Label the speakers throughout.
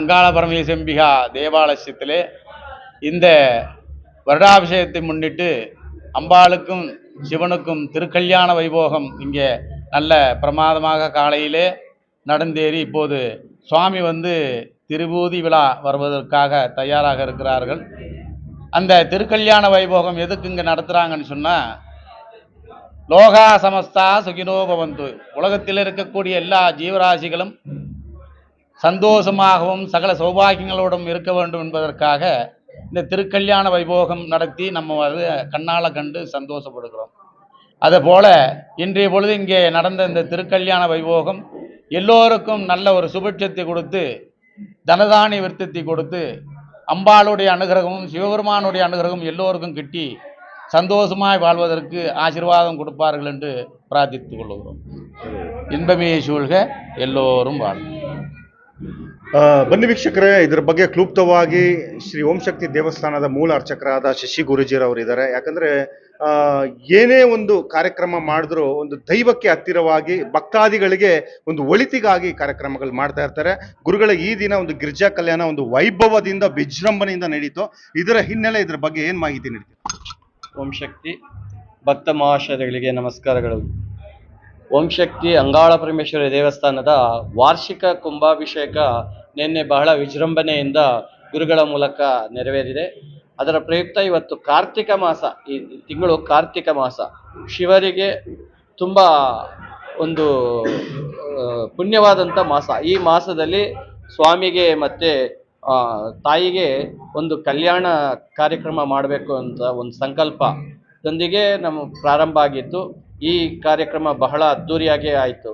Speaker 1: வங்காள பரமேசம்பிகா தேவாலயத்திலே இந்த வருடாபிஷேகத்தை முன்னிட்டு அம்பாளுக்கும் சிவனுக்கும் திருக்கல்யாண வைபோகம் இங்கே நல்ல பிரமாதமாக காலையிலே நடந்தேறி இப்போது சுவாமி வந்து திருபூதி விழா வருவதற்காக தயாராக இருக்கிறார்கள். அந்த திருக்கல்யாண வைபோகம் எதுக்கு இங்கே நடத்துகிறாங்கன்னு சொன்னால் லோகா சமஸ்தா சுகினோ பவந்து. உலகத்தில் இருக்கக்கூடிய எல்லா ஜீவராசிகளும் சந்தோஷமாகவும் சகல சௌபாகியங்களோடும் இருக்க வேண்டும் என்பதற்காக இந்த திருக்கல்யாண வைபோகம் நடத்தி நம்ம வந்து கண்ணால் கண்டு சந்தோஷப்படுகிறோம். அதுபோல் இன்றைய பொழுது இங்கே நடந்த இந்த திருக்கல்யாண வைபோகம் எல்லோருக்கும் நல்ல ஒரு சுபிட்சத்தை கொடுத்து தனதானி விருத்தத்தை கொடுத்து அம்பாளுடைய அனுகிரகமும் சிவபெருமானுடைய அனுகிரகமும் எல்லோருக்கும் கிட்டி சந்தோஷமாய் வாழ்வதற்கு ஆசீர்வாதம் கொடுப்பார்கள் என்று பிரார்த்தித்துக் கொள்கிறோம் இன்பமே சூழ்க எல்லோரும் வாழும்
Speaker 2: ಆ, ಬನ್ನಿ ವೀಕ್ಷಕರೇ ಇದರ ಬಗ್ಗೆ ಕ್ಲುಪ್ತವಾಗಿ ಶ್ರೀ ಓಂ ಶಕ್ತಿ ದೇವಸ್ಥಾನದ ಮೂಲ ಅರ್ಚಕರಾದ ಶಶಿ ಗುರುಜಿರವರು ಇದ್ದಾರೆ ಯಾಕಂದ್ರೆ ಆ, ಏನೇ ಒಂದು ಕಾರ್ಯಕ್ರಮ ಮಾಡಿದ್ರು ಒಂದು ದೈವಕ್ಕೆ ಹತ್ತಿರವಾಗಿ ಭಕ್ತಾದಿಗಳಿಗೆ ಒಂದು ಒಳಿತಿಗಾಗಿ ಕಾರ್ಯಕ್ರಮಗಳು ಮಾಡ್ತಾ ಇರ್ತಾರೆ. ಗುರುಗಳ, ಈ ದಿನ ಒಂದು ಗಿರ್ಜಾ ಕಲ್ಯಾಣ ಒಂದು ವೈಭವದಿಂದ, ವಿಜೃಂಭಣೆಯಿಂದ ನಡೀತು. ಇದರ ಹಿನ್ನೆಲೆ ಇದರ ಬಗ್ಗೆ ಏನು ಮಾಹಿತಿ ನೀಡ್ತೀವಿ
Speaker 3: ಓಂ ಶಕ್ತಿ. ಭಕ್ತ ಮಹಾಶಯಗಳಿಗೆ ನಮಸ್ಕಾರಗಳು. ಓಂ ಶಕ್ತಿ ಅಂಗಾಳ ಪರಮೇಶ್ವರಿ ದೇವಸ್ಥಾನದ ವಾರ್ಷಿಕ ಕುಂಭಾಭಿಷೇಕ ನಿನ್ನೆ ಬಹಳ ವಿಜೃಂಭಣೆಯಿಂದ ಗುರುಗಳ ಮೂಲಕ ನೆರವೇರಿದೆ. ಅದರ ಪ್ರಯುಕ್ತ ಇವತ್ತು ಕಾರ್ತಿಕ ಮಾಸ, ಈ ತಿಂಗಳು ಕಾರ್ತಿಕ ಮಾಸ. ಶಿವರಿಗೆ ತುಂಬ ಒಂದು ಪುಣ್ಯವಾದಂಥ ಮಾಸ. ಈ ಮಾಸದಲ್ಲಿ ಸ್ವಾಮಿಗೆ ಮತ್ತು ತಾಯಿಗೆ ಒಂದು ಕಲ್ಯಾಣ ಕಾರ್ಯಕ್ರಮ ಮಾಡಬೇಕು ಅಂತ ಒಂದು ಸಂಕಲ್ಪದೊಂದಿಗೆ ನಮ್ಮ ಪ್ರಾರಂಭ ಆಗಿತ್ತು. ಈ ಕಾರ್ಯಕ್ರಮ ಬಹಳ ಅದ್ಧೂರಿಯಾಗಿ ಆಯಿತು.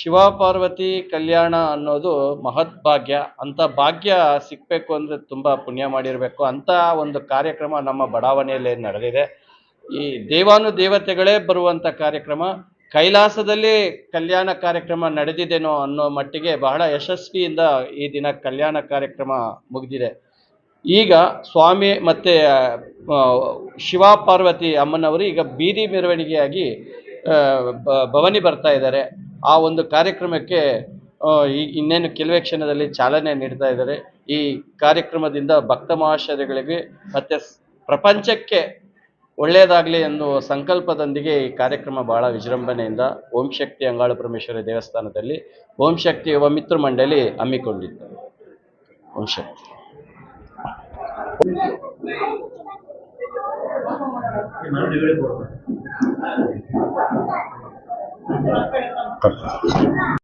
Speaker 3: ಶಿವ ಪಾರ್ವತಿ ಕಲ್ಯಾಣ ಅನ್ನೋದು ಮಹತ್ ಭಾಗ್ಯ ಅಂಥ ಭಾಗ್ಯ ಸಿಗಬೇಕು ಅಂದರೆ ತುಂಬ ಪುಣ್ಯ ಮಾಡಿರಬೇಕು. ಅಂಥ ಒಂದು ಕಾರ್ಯಕ್ರಮ ನಮ್ಮ ಬಡಾವಣೆಯಲ್ಲಿ ನಡೆದಿದೆ. ಈ ದೇವಾನು ದೇವತೆಗಳೇ ಬರುವಂಥ ಕಾರ್ಯಕ್ರಮ, ಕೈಲಾಸದಲ್ಲಿ ಕಲ್ಯಾಣ ಕಾರ್ಯಕ್ರಮ ನಡೆದಿದೆನೋ ಅನ್ನೋ ಮಟ್ಟಿಗೆ ಬಹಳ ಯಶಸ್ವಿಯಿಂದ ಈ ದಿನ ಕಲ್ಯಾಣ ಕಾರ್ಯಕ್ರಮ ಮುಗಿದಿದೆ. ಈಗ ಸ್ವಾಮಿ ಮತ್ತು ಶಿವ ಪಾರ್ವತಿ ಅಮ್ಮನವರು ಈಗ ಬೀದಿ ಮೆರವಣಿಗೆಯಾಗಿ ಭವನಿ ಬರ್ತಾ ಇದ್ದಾರೆ. ಆ ಒಂದು ಕಾರ್ಯಕ್ರಮಕ್ಕೆ ಈ ಇನ್ನೇನು ಕೆಲವೇ ಕ್ಷಣದಲ್ಲಿ ಚಾಲನೆ ನೀಡ್ತಾ ಇದ್ದಾರೆ. ಈ ಕಾರ್ಯಕ್ರಮದಿಂದ ಭಕ್ತ ಮಹಾಶಯಗಳಿಗೆ ಮತ್ತು ಪ್ರಪಂಚಕ್ಕೆ ಒಳ್ಳೆಯದಾಗಲಿ ಎನ್ನುವ ಸಂಕಲ್ಪದೊಂದಿಗೆ ಈ ಕಾರ್ಯಕ್ರಮ ಬಹಳ ವಿಜೃಂಭಣೆಯಿಂದ ಓಂ ಶಕ್ತಿ ಅಂಗಾಳ ಪರಮೇಶ್ವರಿ ದೇವಸ್ಥಾನದಲ್ಲಿ ಓಂ ಶಕ್ತಿ ಯುವ ಮಿತ್ರ ಮಂಡಳಿ ಹಮ್ಮಿಕೊಂಡಿತ್ತು. ಓಂ ಶಕ್ತಿ. Tá.